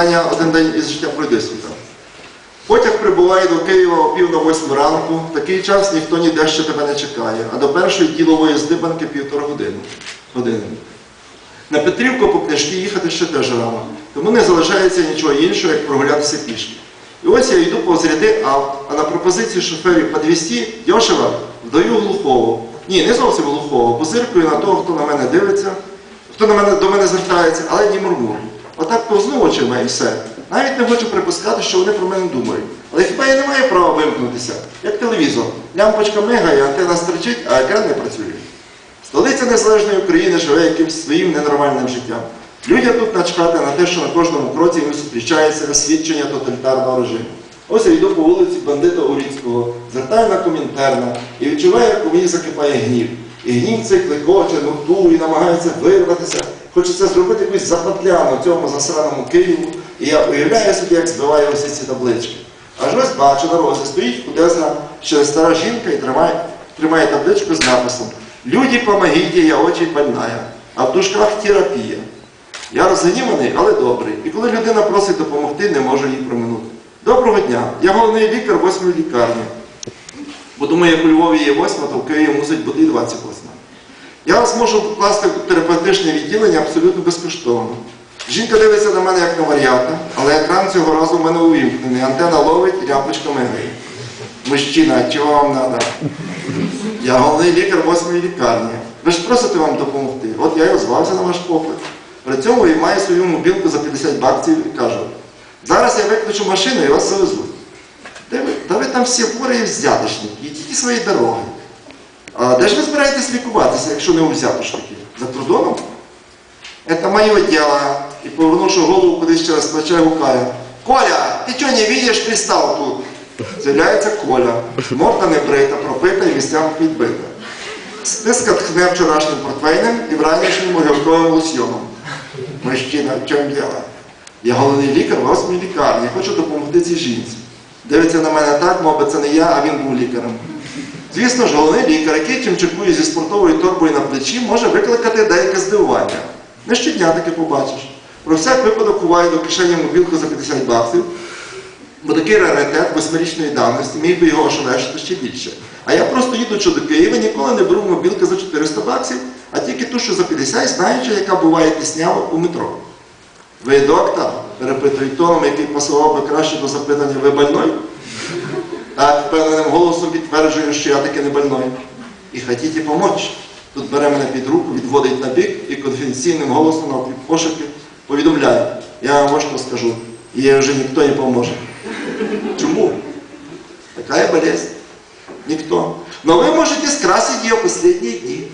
Женя, один день із життя пройди світа. Потяг прибуває до Києва о пів на восьму ранку. Такий час ніхто ніде ще тебе не чекає, а до першої ділової здибанки півтора години. На Петрівку по книжки їхати ще теж рано, тому не залишається нічого іншого, як прогулятися пішки. І ось я йду повз ряди авт, а на пропозиції шоферів по 200 дешево вдаю глухого. Ні, не зовсім глухого, позиркою на того, хто на мене дивиться, хто на мене, до мене звертається, але ні мурмур. Отак повзну очима і все. Навіть не хочу припускати, що вони про мене думають. Але хіба я не маю права вимкнутися? Як телевізор. Лямпочка мигає, антенна стричить, а екран не працює. Столиця незалежної України живе якимось своїм ненормальним життям. Людям тут начхати на те, що на кожному кроці їм зустрічається свідчення тоталітарного режиму. Ось я йду по вулиці бандита Уріцького, звертаю на комінтерна і відчуваю, як у мені закипає гнів. І гнів цей клекоче, нуртує, намагається вирватися. Хочеться зробити якусь запатляну цьому засраному Києву. І я уявляю собі, як збиваю ось ці таблички. Аж ось бачу на розі стоїть худезна ще стара жінка і тримає, тримає табличку з написом Люди, помогите, я очень больная. А в дужках терапія. Я розгніваний, але добрий. І коли людина просить допомогти, не можу їй проминути. Доброго дня. Я головний лікар восьмої лікарні. Бо думаю, як у Львові є восьма, то в Києві мусить бути і 28. Я вас можу покласти в терапевтичне відділення абсолютно безкоштовно. Жінка дивиться на мене як на варіанта, але екран цього разу в мене увімкнений. Антена ловить і лампочка мигає. Мужчина, чого вам треба? Я головний лікар восьмої лікарні. Ви ж просите вам допомогти. От я і озвався на ваш поклик. При цьому і маю свою мобілку за 50 баксів і кажу, зараз я викличу машину і вас завезуть. Та ви там всі хворі і взятошники, ідіть свої дороги. А де ж ви збираєтесь лікуватися, якщо не у взятошників? За кордоном? Это мое дело. І повернувши голову кудись через плече, гукає. Коля, ти чого не видиш, пристав тут? З'являється Коля. Морда не брита, пропита і місцями підбита. Списка тхне вчорашнім портвейнем і вранішнім огірковим лосьйоном. Мужчина, в чому діло? Я головний лікар восьмій лікарні, я хочу допомогти цій жінці. Дивиться на мене так, мов би це не я, а він був лікарем. Звісно ж, головний лікар, який чимчикує зі спортовою торбою на плечі, може викликати деяке здивування. Не щодня таке побачиш. Про всяк випадок ховаю до кишені мобілку за 50 баксів, бо такий раритет восьмирічної давності міг би його ошелешити ще більше. А я просто їдучи до Києва, ніколи не беру мобілки за 400 баксів, а тільки ту, що за 50, знаючи, яка буває піснява у метро. Ви доктор? перепитують тоном, який пасував би краще до запитання ви больной? Так, впевненим голосом підтверджую, що я таки не больной. І хотіте помочь? Тут бере мене під руку, відводить на бік і конфіденційним голосом на пошуки повідомляє. Я вам ось що скажу, їй вже ніхто не поможе. Чому? Такая болезнь. Никто. Но вы можете скрасить ее последние дни.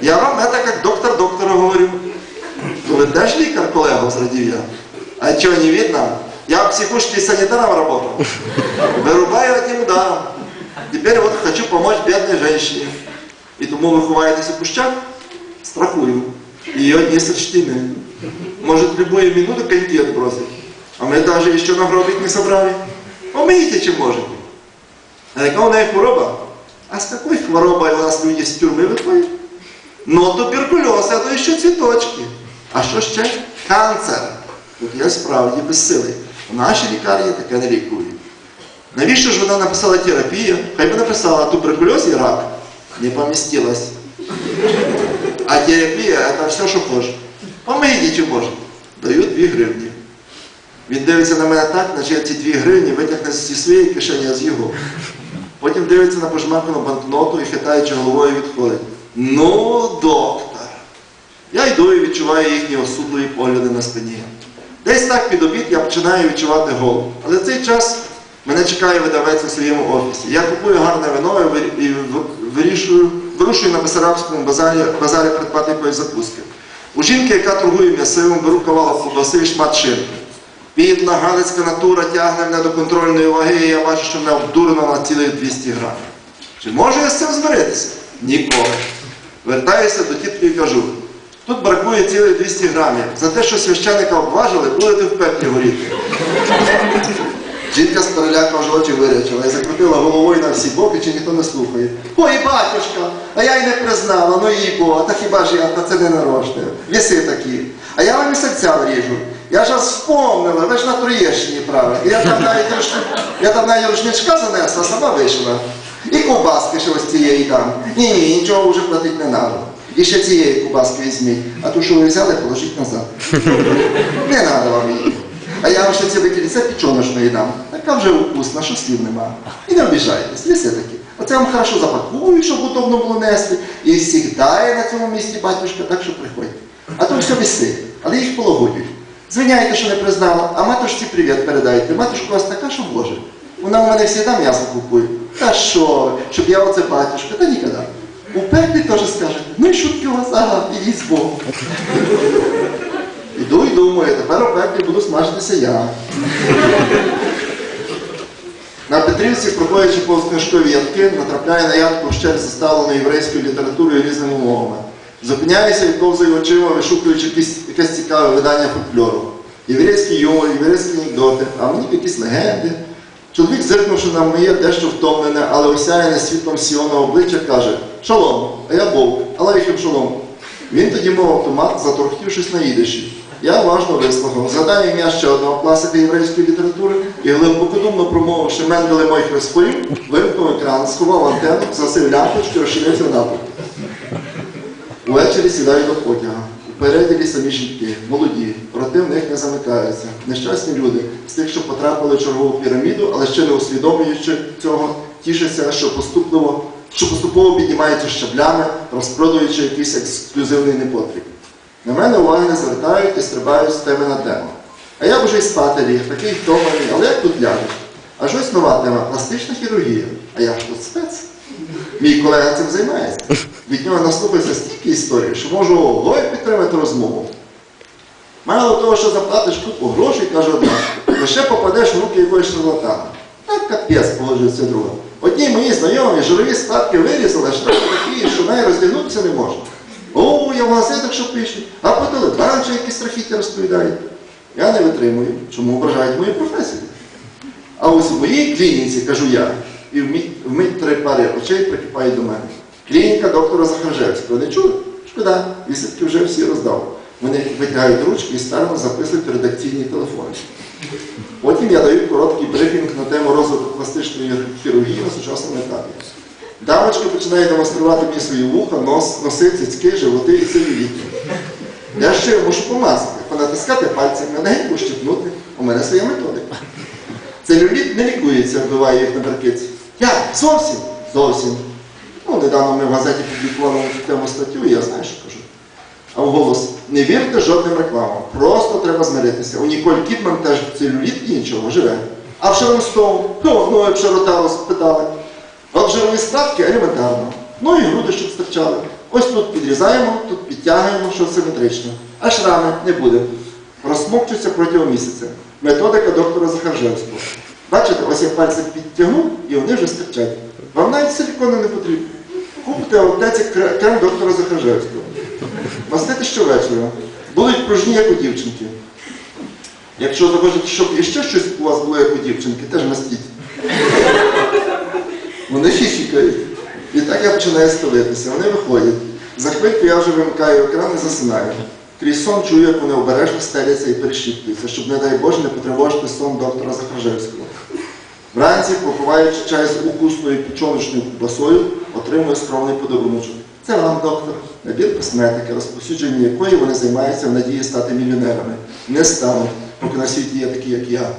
Я вам это как доктор доктору говорю. Ну, вы даже лікар, коллега, зрадів я. А чего не видно? Я в психушке санитаром работал. Помочь бедной женщине. І тому ви ховаєтесь у кущах? Страхую. Її одні сочтины. Может, в любую минуту коньки отбросить. А мы даже еще нагробить не собрали. Помогите, чем можете. А яка у неї хвороба? А з якої хворобою у нас люди з тюрми виходять? Ну, туберкульоз, а то ще цвіточки. А що ще? Канцер. Тут я справді безсилий. У нашій лікарні таке не лікують. Навіщо ж вона написала терапію? Хай би написала туберкульоз і рак. Не помістилась. А терапія це все, що хочеш. Помогіть, чи може. Даю 2 гривні. Він дивиться на мене так, наче ці 2 гривні витягне зі своєї кишені, а з його. Потім дивиться на пожмакану банкноту і хитаючи головою відходить. Ну, доктор. Я йду і відчуваю їхні осудливі погляди на спині. Десь так під обід я починаю відчувати голод. Але цей час мене чекає видавець у своєму офісі. Я купую гарне вино і вирішую, вирушую на Бесарабському базарі, базарі придбати якоїсь закуски. У жінки, яка торгує м'ясивом, беру кавалок ковбаси і шмат шинки. Підла галицька натура тягне мене до контрольної ваги, і я бачу, що мене обдурено на цілих 200 грамів. Чи можу я з цим змиритися? Ніколи. Вертаюся до тітки і кажу, тут бракує цілих 200 грамів. За те, що священика обважили, будете в пеклі горіти. Жінка з переляку аж очі вирячила і закрутила головою на всі боки, чи ніхто не слухає. Ой, батюшка, а я й не признала, ну їй Бога, та хіба ж я, та це не нарочне. Віси такі. А я вам і серця вріжу. Я ж вспомнила, ви ж на Троєщині, правильно. Я там навіть рушни- я там навіть рушничка занесла, сама вийшла. І ковбаски ще ось цієї дам. Ні, ні, нічого вже платити не треба. І ще цієї ковбаски візьміть, а ту, що ви взяли, положіть назад. Не треба вам її. А я вам ще ціле кільце печоночної дам. Така вже вкусна, що слів нема. І не обіжайтесь, ви все таки. Оце вам хорошо запакую, щоб удобно було нести. І завжди є на цьому місці батюшка, так що приходьте. А то все висить, але їх полагодять. Звиняйте, що не признала, а матушці привіт передайте. Матушка у вас така, що Боже. Вона у мене завжди м'ясо купує. Та що, щоб я оце батюшка, та ніколи. У пеклі теж скажете, ну і шутки у вас, ага, ідіть з Богом. Іду і думаю, тепер у пеклі буду смажитися я. На Петрівці, проходячи повз книжкові ядки, натрапляє на ядку ще заставлену єврейською літературою різними мовами. Зупиняюся і ковзаю очима, вишукуючи якесь цікаве видання фольклору. Єврейський юмор, єврейські анекдоти, а мені якісь легенди. Чоловік, зиркнувши на моє дещо втомлене, але осяяне світлом сіоного обличчя, каже: Шалом, а я Бог, але алейхем шалом. Він тоді мов автомат, заторхтівшись на їдиші. Я уважно вислухав, згадав ім'я ще одного класика єврейської літератури і глибокодумно промовивши Менделе моїх розпорів, вимкнув екран, сховав антенну, засив лямпочки, розчинився в натовп. Увечері сідаю до потяга. У переділі самі жінки, молоді, роти в них не замикаються. Нещасні люди, з тих, що потрапили в чергову піраміду, але ще не усвідомлюючи цього, тішаться, що поступово, що поступово піднімаються щаблями, розпродуючи якийсь ексклюзивний непотріб. На мене уваги не звертають і стрибають з теми на тему. А я б уже й спати ліг, такий втомлений, але як тут ляжеш? Аж ось нова тема пластична хірургія. А я ж тут спец. Мій колега цим займається. Від нього наслухається стільки історій, що можу ого підтримати розмову. Мало того, що заплатиш купу грошей, каже одна, ще попадеш в руки якоїсь шарлатана. Так капець положиться друга. Одні мої знайомі жирові складки вирізали, штрафи такі, що навіть роздягнутися не можна. О, я в газетах що пишуть, а по телебаченню якісь страхіття розповідають. Я не витримую, чому ображають мою професію. А ось у моїй клініці, кажу я, і вмить, три пари очей прикипають до мене. Клініка доктора Захаржевського. Не чули? Шкода, віситки вже всі роздав. Вони витягають ручки і старано записують редакційні телефони. Потім я даю короткий брифінг на тему розвитку пластичної хірургії на сучасному етапі. Дамочка починає демонструвати мені свої вуха, нос, носи, цицьки, животи і целюліти. Я ще мушу помазати, понатискати пальцями, легенько щепнути. У мене своя методика. Целюліт не лікується, вбиває їх на беркиці. Як? Зовсім? Зовсім. Ну, недавно ми в газеті публікували тему статтю, і я знаю, що кажу. А вголос, не вірте жодним рекламам. Просто треба змиритися. У Ніколь Кідман теж целюліт і нічого, живе. А в Шерон Стоун, ну, ну, як Шаротару спитали. А от жирові складки елементарно. Ну і груди, щоб стирчали. Ось тут підрізаємо, тут підтягуємо, що симетрично. А шрами не буде. Розсмокчуться протягом місяця. Методика доктора Захаржевського. Бачите, ось я пальцем підтягну, і вони вже стирчать. Вам навіть силікону не потрібно. Купите в аптеці крем доктора Захаржевського. Мастити щовечора. Будуть пружні, як у дівчинки. Якщо захочете, щоб іще щось у вас було, як у дівчинки, теж мастіть. Вони хіхікають. І так я починаю стелитися. Вони виходять. За хвильку я вже вимикаю екран і засинаю. Крізь сон чую, як вони обережно стеляться і перешіптуються, щоб, не дай Боже, не потривожити сон доктора Захаржевського. Вранці, попиваючи чай з укусною печоночною ковбасою, отримую скромний подаруночок. Це вам, доктор, набір косметики, розповсюдження якої вони займаються в надії стати мільйонерами. Не стануть, поки на світі є такі, як я.